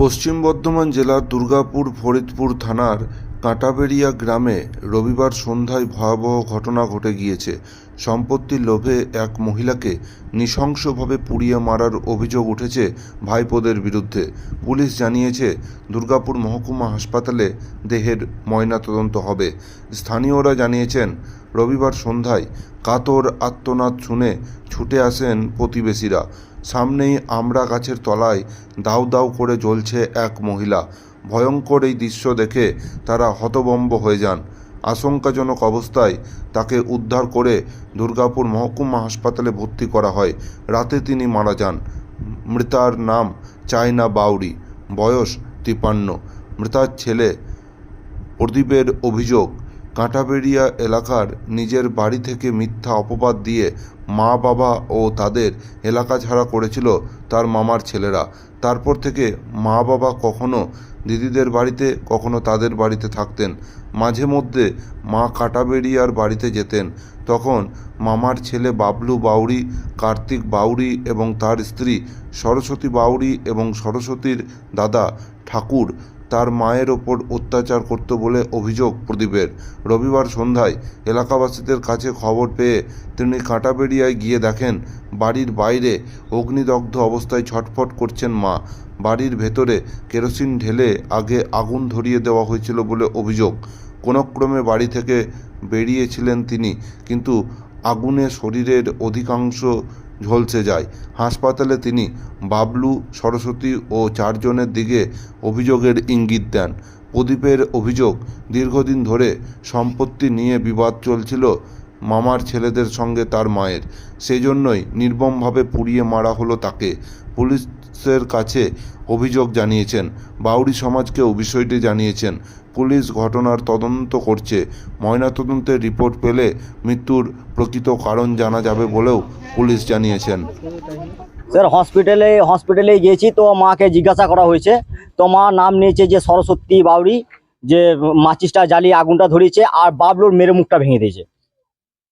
পশ্চিম বর্ধমান জেলার দুর্গাপুর ফরিদপুর থানার কাঁটাবেড়িয়া গ্রামে রবিবার সন্ধ্যায় ভয়াবহ ঘটনা ঘটে গিয়েছে। সম্পত্তির লোভে এক মহিলাকে নৃশংসভাবে পুড়িয়ে মারার অভিযোগ উঠেছে ভাইপোদের বিরুদ্ধে। পুলিশ জানিয়েছে, দুর্গাপুর মহকুমা হাসপাতালে দেহের ময়নাতদন্ত হবে। স্থানীয়রা জানিয়েছেন, রবিবার সন্ধ্যায় কাতর আত্মনাদ শুনে ছুটে আসেন প্রতিবেশীরা। সামনেই আমড়া গাছের তলায় দাউ দাউ করে জ্বলছে এক মহিলা। ভয়ঙ্কর এই দৃশ্য দেখে তারা হতবম্ব হয়ে যান। আশঙ্কাজনক অবস্থায় তাকে উদ্ধার করে দুর্গাপুর মহকুমা হাসপাতালে ভর্তি করা হয়। রাতে তিনি মারা যান। মৃতার নাম চায়না বাউরি বয়স তিপান্ন। মৃতার ছেলে প্রদীপের অভিযোগ কাঁটাবেড়িয়া এলাকার নিজের বাড়ি থেকে মিথ্যা অপবাদ দিয়ে মা, বাবা ও তাদের এলাকা ছাড়া করেছিল তার মামার ছেলেরা। তারপর থেকে মা, বাবা কখনো দিদিদের বাড়িতে, কখনো তাদের বাড়িতে থাকতেন। মাঝে মধ্যে মা কাঁটাবেড়িয়ার বাড়িতে যেতেন। তখন মামার ছেলে বাবলু বাউরি কার্তিক বাউরি এবং তার স্ত্রী সরস্বতী বাউরি এবং সরস্বতীর দাদা ঠাকুর তার মায়ের ওপর অত্যাচার করত বলে অভিযোগ প্রদীপের। রবিবার সন্ধ্যায় এলাকাবাসীদের কাছে খবর পেয়ে তিনি কাঁটাবেড়িয়ায় গিয়ে দেখেন, বাড়ির বাইরে অগ্নিদগ্ধ অবস্থায় ছটফট করছেন মা। বাড়ির ভেতরে কেরোসিন ঢেলে আগে আগুন ধরিয়ে দেওয়া হয়েছিল বলে অভিযোগ। কোনোক্রমে বাড়ি থেকে বেরিয়েছিলেন তিনি, কিন্তু আগুনে শরীরের অধিকাংশ ঝলসে যায়। হাসপাতালে তিনি বাবলু, সরস্বতী ও চারজনের দিকে অভিযোগের ইঙ্গিত দেন। প্রদীপের অভিযোগ, দীর্ঘদিন ধরে সম্পত্তি নিয়ে বিবাদ চলছিল মামার ছেলেদের সঙ্গে তার মায়ের। সেজন্যই নির্মমভাবে পুড়িয়ে মারা হলো তাকে। পুলিশের কাছে অভিযোগ জানিয়েছেন। বাউরি সমাজকেও বিষয়টি জানিয়েছেন। পুলিশ ঘটনার তদন্ত করছে। ময়নাতদন্তের রিপোর্ট পেলে মৃত্যুর প্রকৃত কারণ জানা যাবে বলেও পুলিশ জানিয়েছেন। স্যার হসপিটালে হসপিটালে গিয়েছি তো মাকে জিজ্ঞাসা করা হয়েছে। তো মা নাম নিয়েছে যে সরস্বতী বাউরি যে মাচিসটা জ্বালিয়ে আগুনটা ধরিয়েছে আর বাবলুর মেরে মুখটা ভেঙে দিয়েছে।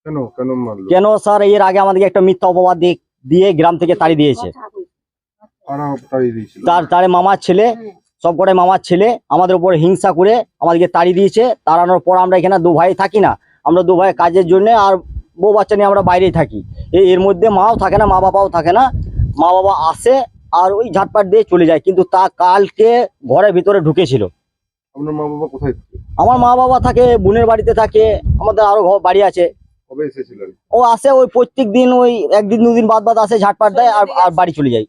কেন? কেন স্যার এর আগে আমাদেরকে একটা মিথ্যা অপবাদ দিয়ে দিয়ে গ্রাম থেকে তাড়িয়ে দিয়েছে। তার তারে মামার ছেলে সব কটাই মামার ছেলে আমাদের উপর হিংসা করে আমাদেরকে তাড়িয়ে দিয়েছে। তাড়ানোর পর আমরা এখানে দু ভাই থাকি না। আমরা দু ভাই কাজের জন্য আর বউ বাচ্চা নিয়ে আমরা বাইরেই থাকি। এর মধ্যে মাও থাকে না মা বাবাও থাকে না। মা বাবা আসে আর ওই ঝাটপাট দিয়ে চলে যায় কিন্তু তা কালকে ঘরের ভিতরে ঢুকেছিল। আপনার মা বাবা কোথায় আমার মা বাবা থাকে বোনের বাড়িতে থাকে আমাদের আরও ঘর বাড়ি আছে। ও আসে ওই প্রত্যেক দিন ওই একদিন দুদিন বাদ বাদ আসে ঝাটপাট দেয় আর বাড়ি চলে যায়।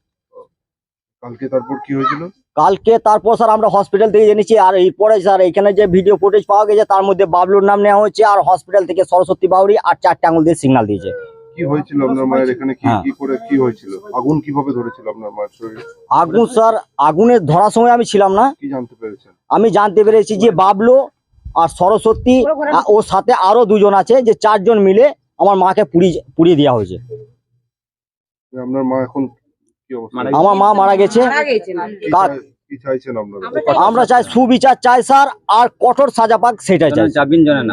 কালকে তারপর কি হয়েছিল? কালকে তারপর স্যার আমরা হসপিটাল থেকে জেনেছি আর এরপরে স্যার এখানে যে ভিডিও ফুটেজ পাওয়া গেছে তার মধ্যে বাবলুর নাম নেওয়া হয়েছে আর হসপিটাল থেকে সরস্বতী বাউরি আর চারটে আঙুল দিয়ে সিগন্যাল দিয়েছে। কি হয়েছিল আপনার মায়ের এখানে? কি হ্যাঁ। কি করে কি হয়েছিল? আগুন কীভাবে ধরেছিল আপনার মায়ের শরীরে? আগুন স্যার আগুনের ধরার সময় আমি ছিলাম না। কি জানতে পেরেছেন? আমি জানতে পেরেছি যে বাবলু আর সরস্বতী ওর সাথে আরও দুজন আছে যে চারজন মিলে আমার মাকে পুড়িয়ে পুড়িয়ে দেওয়া হয়েছে। আপনার মা এখন আমার মা মারা গেছে। কি চাইছেন আপনারা? আমরা চাই সুবিচার চাই স্যার আর কঠোর সাজা পাক সেটাই চাই।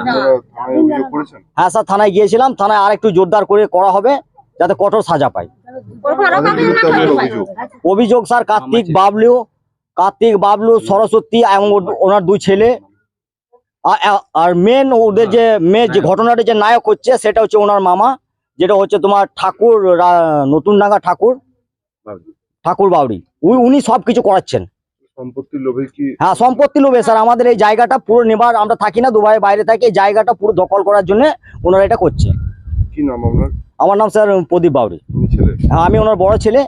আপনারা থানায় অভিযোগ করেছেন? হ্যাঁ স্যার থানায় গিয়েছিলাম। থানায় আর একটু জোরদার করে করা হবে যাতে কঠোর সাজা পায় তাদের বিরুদ্ধে আপনার অভিযোগ। অভিযোগ স্যার কার্তিক বাবলু কার্তিক বাবলু সরস্বতী এবং ওনার দুই ছেলে। আ- আ- আর মেন ওদের যে মেন যে ঘটনাটা যে নায়ক হচ্ছে সেটা হচ্ছে ওনার মামা যেটা হচ্ছে তোমার ঠাকুর রা- নতুন ডাঙ্গা ঠাকুর। ঠাকুর বাউরি উনি উনি সব কিছু করাচ্ছেন। সম্পত্তির লোভে কি? হ্যাঁ সম্পত্তি লোভে স্যার। আমাদের এই জায়গাটা পুরো নেবার আমরা থাকি না দুবাই বাইরে থাকি এই জায়গাটা পুরো দখল করার জন্য ওনারা এটা করছে। কি নাম আপনার? আমার নাম স্যার প্রদীপ বাউরি হ্যাঁ আমি ওনার বড় ছেলে।